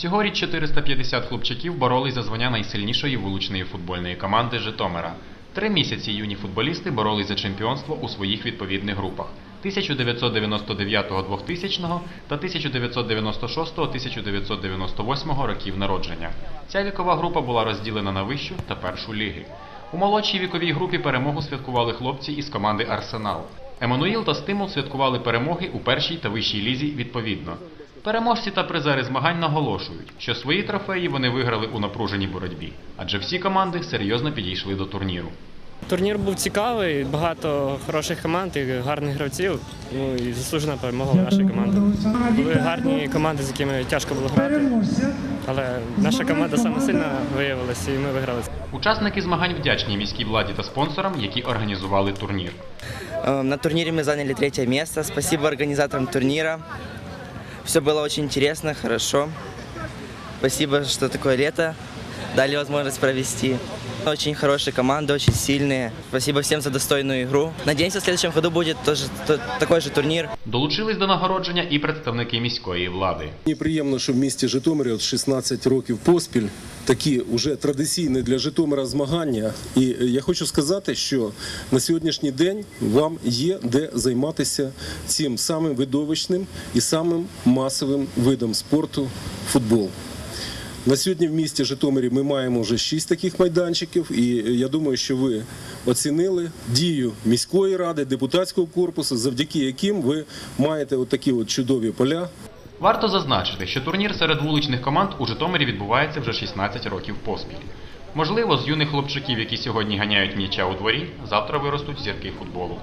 Цьогоріч 450 хлопчаків боролись за звання найсильнішої вуличної футбольної команди Житомира. Три місяці юні футболісти боролись за чемпіонство у своїх відповідних групах 1999-2000 та 1996-1998 років народження. Ця вікова група була розділена на вищу та першу ліги. У молодшій віковій групі перемогу святкували хлопці із команди Арсенал. Еммануїл та Стимул святкували перемоги у першій та вищій лізі відповідно. Переможці та призери змагань наголошують, що свої трофеї вони виграли у напруженій боротьбі, адже всі команди серйозно підійшли до турніру. Турнір був цікавий, багато хороших команд і гарних гравців. Ну і заслужена перемога нашої команди. Були гарні команди, з якими тяжко було грати. Але наша команда саме сильна виявилася, і ми виграли. Учасники змагань вдячні міській владі та спонсорам, які організували турнір. Э, На турнире мы заняли третье место. Спасибо организаторам турнира. Все было очень интересно, хорошо. Спасибо, что такое лето дали возможность провести. Очень хорошие команды, очень сильные. Спасибо всем за достойную игру. Надеемся, в следующем году будет тоже то- такой же турнир. Долучились до нагородження і представники міської влади. Мені приємно, що в місті Житомирі от 16 років поспіль такі вже традиційні для Житомира змагання. І я хочу сказати, що на сьогоднішній день вам є де займатися цим самим видовищним і самим масовим видом спорту футбол. На сьогодні в місті Житомирі ми маємо вже шість таких майданчиків, і е, я думаю, що ви оцінили дію міської ради, депутатського корпусу, завдяки яким ви маєте от такі от чудові поля, Варто зазначити, що турнір серед вуличних команд у Житомирі відбувається вже 16 років поспіль. Можливо, з юних хлопчиків, які сьогодні ганяють м'яча у дворі, завтра виростуть зірки футболу.